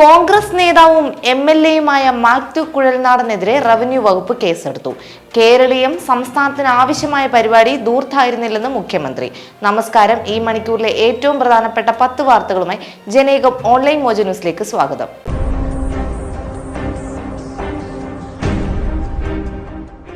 കോൺഗ്രസ് നേതാവും M L എയുമായ മാത്യു കുഴൽനാടനെതിരെ റവന്യൂ വകുപ്പ് കേസെടുത്തു. കേരളീയം സംസ്ഥാനത്തിന് ആവശ്യമായ പരിപാടി ദൂർത്തായിരുന്നില്ലെന്ന് മുഖ്യമന്ത്രി. നമസ്കാരം. ഈ മണിക്കൂറിലെ ഏറ്റവും പ്രധാനപ്പെട്ട പത്ത് വാർത്തകളുമായി ജനേകം ഓൺലൈൻ മോജ ന്യൂസിലേക്ക് സ്വാഗതം.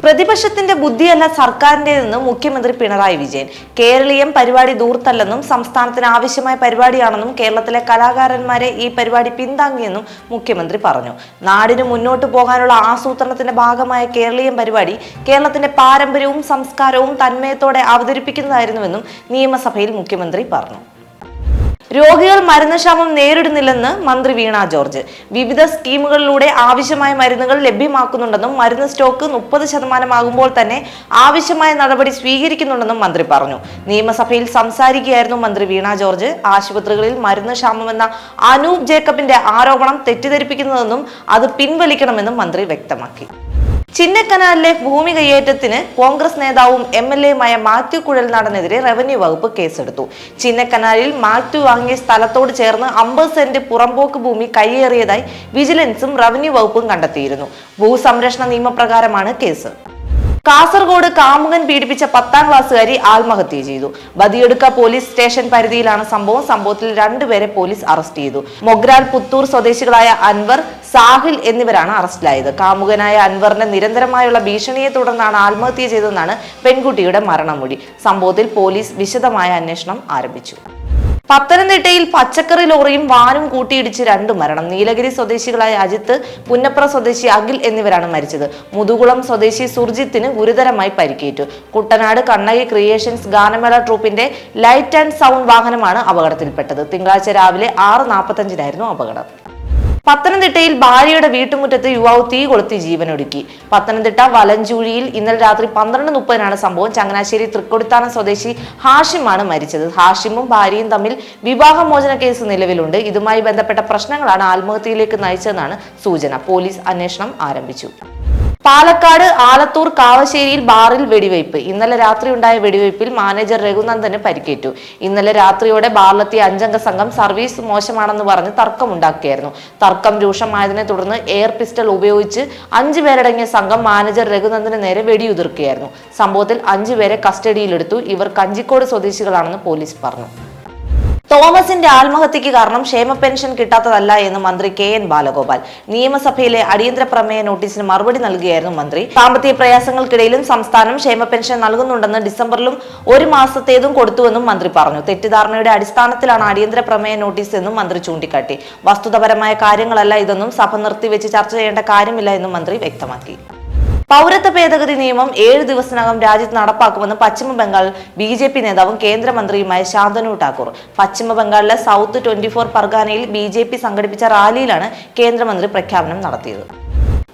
പ്രതിപക്ഷത്തിന്റെ ബുദ്ധിയല്ല സർക്കാരിന്റേതെന്ന് മുഖ്യമന്ത്രി പിണറായി വിജയൻ. കേരളീയം പരിപാടി ദൂർത്തല്ലെന്നും സംസ്ഥാനത്തിന് ആവശ്യമായ പരിപാടിയാണെന്നും കേരളത്തിലെ കലാകാരന്മാരെ ഈ പരിപാടി പിന്താങ്ങിയെന്നും മുഖ്യമന്ത്രി പറഞ്ഞു. നാടിന് മുന്നോട്ട് പോകാനുള്ള ആസൂത്രണത്തിന്റെ ഭാഗമായ കേരളീയം പരിപാടി കേരളത്തിന്റെ പാരമ്പര്യവും സംസ്കാരവും തന്മയത്തോടെ അവതരിപ്പിക്കുന്നതായിരുന്നുവെന്നും നിയമസഭയിൽ മുഖ്യമന്ത്രി പറഞ്ഞു. രോഗികൾ മരുന്നക്ഷാമം നേരിടുന്നില്ലെന്ന് മന്ത്രി വീണ ജോർജ്. വിവിധ സ്കീമുകളിലൂടെ ആവശ്യമായ മരുന്നുകൾ ലഭ്യമാക്കുന്നുണ്ടെന്നും മരുന്ന് സ്റ്റോക്ക് മുപ്പത് ശതമാനമാകുമ്പോൾ തന്നെ ആവശ്യമായ നടപടി സ്വീകരിക്കുന്നുണ്ടെന്നും മന്ത്രി പറഞ്ഞു. നിയമസഭയിൽ സംസാരിക്കുകയായിരുന്നു മന്ത്രി വീണ ജോർജ്. ആശുപത്രികളിൽ മരുന്ന് ക്ഷാമമെന്ന അനൂപ് ജേക്കബിന്റെ ആരോപണം തെറ്റിദ്ധരിപ്പിക്കുന്നതെന്നും അത് പിൻവലിക്കണമെന്നും മന്ത്രി വ്യക്തമാക്കി. ചിന്നക്കനാലിലെ ഭൂമി കയ്യേറ്റത്തിന് കോൺഗ്രസ് നേതാവും എം എൽ എയുമായ മാത്യു കുഴൽനാടനെതിരെ റവന്യൂ വകുപ്പ് കേസെടുത്തു. ചിന്നക്കനാലിൽ മാത്യു വാങ്ങിയ സ്ഥലത്തോട് ചേർന്ന് അമ്പത് സെന്റ് പുറമ്പോക്ക് ഭൂമി കയ്യേറിയതായി വിജിലൻസും റവന്യൂ വകുപ്പും കണ്ടെത്തിയിരുന്നു. ഭൂസംരക്ഷണ നിയമപ്രകാരമാണ് കേസ്. കാസർഗോഡ് കാമുകൻ പീഡിപ്പിച്ച പത്താം ക്ലാസ്സുകാരി ആത്മഹത്യ ചെയ്തു. ബദിയെടുക്ക പോലീസ് സ്റ്റേഷൻ പരിധിയിലാണ് സംഭവം. സംഭവത്തിൽ രണ്ടുപേരെ പോലീസ് അറസ്റ്റ് ചെയ്തു. മൊഗ്രാൽ പുത്തൂർ സ്വദേശികളായ അൻവർ സാഹിൽ എന്നിവരാണ് അറസ്റ്റിലായത്. കാമുകനായ അൻവറിന്റെ നിരന്തരമായുള്ള ഭീഷണിയെ തുടർന്നാണ് ആത്മഹത്യ ചെയ്തതെന്നാണ് പെൺകുട്ടിയുടെ മരണമൊഴി. സംഭവത്തിൽ പോലീസ് വിശദമായ അന്വേഷണം ആരംഭിച്ചു. പത്തനംതിട്ടയിൽ പച്ചക്കറി ലോറിയും വാനും കൂട്ടിയിടിച്ച് രണ്ടു മരണം. നീലഗിരി സ്വദേശികളായ അജിത്ത് പുന്നപ്ര സ്വദേശി അഖിൽ എന്നിവരാണ് മരിച്ചത്. മുതുകുളം സ്വദേശി സുർജിത്തിന് ഗുരുതരമായി പരിക്കേറ്റു. കുട്ടനാട് കണ്ണകി ക്രിയേഷൻസ് ഗാനമേള ട്രൂപ്പിന്റെ ലൈറ്റ് ആൻഡ് സൗണ്ട് വാഹനമാണ് അപകടത്തിൽപ്പെട്ടത്. തിങ്കളാഴ്ച രാവിലെ ആറ് നാൽപ്പത്തഞ്ചിനായിരുന്നു അപകടം. പത്തനംതിട്ടയിൽ ഭാര്യയുടെ വീട്ടുമുറ്റത്ത് യുവാവ് തീ കൊളുത്തി ജീവനൊടുക്കി. പത്തനംതിട്ട വലഞ്ചൂഴിയിൽ ഇന്നലെ രാത്രി പന്ത്രണ്ട് മുപ്പതിനാണ് സംഭവം. ചങ്ങനാശ്ശേരി തൃക്കൊടിത്താനം സ്വദേശി ഹാഷിമാണ് മരിച്ചത്. ഹാഷിമും ഭാര്യയും തമ്മിൽ വിവാഹമോചന കേസ് നിലവിലുണ്ട്. ഇതുമായി ബന്ധപ്പെട്ട പ്രശ്നങ്ങളാണ് ആത്മഹത്യയിലേക്ക് നയിച്ചതെന്നാണ് സൂചന. പോലീസ് അന്വേഷണം ആരംഭിച്ചു. പാലക്കാട് ആലത്തൂർ കാവശ്ശേരിയിൽ ബാറിൽ വെടിവയ്പ്. ഇന്നലെ രാത്രി ഉണ്ടായ വെടിവയ്പിൽ മാനേജർ രഘുനന്ദന് പരിക്കേറ്റു. ഇന്നലെ രാത്രിയോടെ ബാറിലെത്തിയ അഞ്ചംഗ സംഘം സർവീസ് മോശമാണെന്ന് പറഞ്ഞ് തർക്കമുണ്ടാക്കിയായിരുന്നു. തർക്കം രൂക്ഷമായതിനെ തുടർന്ന് എയർ പിസ്റ്റൾ ഉപയോഗിച്ച് അഞ്ചു പേരടങ്ങിയ സംഘം മാനേജർ രഘുനന്ദന് നേരെ വെടിയുതിർക്കുകയായിരുന്നു. സംഭവത്തിൽ അഞ്ചുപേരെ കസ്റ്റഡിയിലെടുത്തു. ഇവർ കഞ്ചിക്കോട് സ്വദേശികളാണെന്ന് പോലീസ് പറഞ്ഞു. തോമസിന്റെ ആത്മഹത്യക്ക് കാരണം ക്ഷേമ പെൻഷൻ കിട്ടാത്തതല്ല എന്ന് മന്ത്രി കെ എൻ ബാലഗോപാൽ. നിയമസഭയിലെ അടിയന്തര പ്രമേയ നോട്ടീസിന് മറുപടി നൽകുകയായിരുന്നു മന്ത്രി. സാമ്പത്തിക പ്രയാസങ്ങൾക്കിടയിലും സംസ്ഥാനം ക്ഷേമ പെൻഷൻ നൽകുന്നുണ്ടെന്ന് ഡിസംബറിലും ഒരു മാസത്തേതും കൊടുത്തുവെന്നും മന്ത്രി പറഞ്ഞു. തെറ്റിദ്ധാരണയുടെ അടിസ്ഥാനത്തിലാണ് അടിയന്തര പ്രമേയ നോട്ടീസ് എന്നും മന്ത്രി ചൂണ്ടിക്കാട്ടി. വസ്തുതപരമായ കാര്യങ്ങളല്ല ഇതെന്നും സഭ നിർത്തിവെച്ച് ചർച്ച ചെയ്യേണ്ട കാര്യമില്ല എന്നും മന്ത്രി വ്യക്തമാക്കി. പൗരത്വ ഭേദഗതി നിയമം ഏഴ് ദിവസത്തിനകം രാജ്യത്ത് നടപ്പാക്കുമെന്ന് പശ്ചിമ ബംഗാൾ ബി ജെ പി നേതാവും കേന്ദ്രമന്ത്രിയുമായ ശാന്തനു ഠാക്കൂർ പശ്ചിമ ബംഗാളിലെ സൗത്ത് ട്വന്റി ഫോർ പർഗാനയിൽ ബി ജെ പി സംഘടിപ്പിച്ച റാലിയിലാണ് കേന്ദ്രമന്ത്രി പ്രഖ്യാപനം നടത്തിയത്.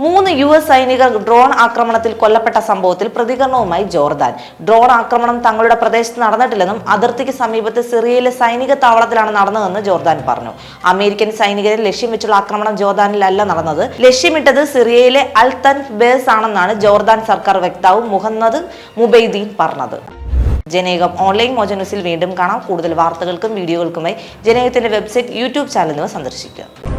മൂന്ന് യു എസ് സൈനികർ ഡ്രോൺ ആക്രമണത്തിൽ കൊല്ലപ്പെട്ട സംഭവത്തിൽ പ്രതികരണവുമായി ജോർദാൻ. ഡ്രോൺ ആക്രമണം തങ്ങളുടെ പ്രദേശത്ത് നടന്നിട്ടില്ലെന്നും അതിർത്തിക്ക് സമീപത്ത് സിറിയയിലെ സൈനിക താവളത്തിലാണ് നടന്നതെന്ന് ജോർദാൻ പറഞ്ഞു. അമേരിക്കൻ സൈനികരെ ലക്ഷ്യം വെച്ചുള്ള ആക്രമണം ജോർദാനിലല്ല നടന്നത്. ലക്ഷ്യമിട്ടത് സിറിയയിലെ അൽതൻ ബേസ് ആണെന്നാണ് ജോർദാൻ സർക്കാർ വക്താവ് മുഹമ്മദ് മുബൈദീൻ പറഞ്ഞത്. ജനേകം ഓൺലൈൻ മോജനൂസിൽ വീണ്ടും കാണാം. കൂടുതൽ വാർത്തകൾക്കും വീഡിയോകൾക്കുമായി ജനേകത്തിന്റെ വെബ്സൈറ്റ് യൂട്യൂബ് എന്നിവ സന്ദർശിക്കുക.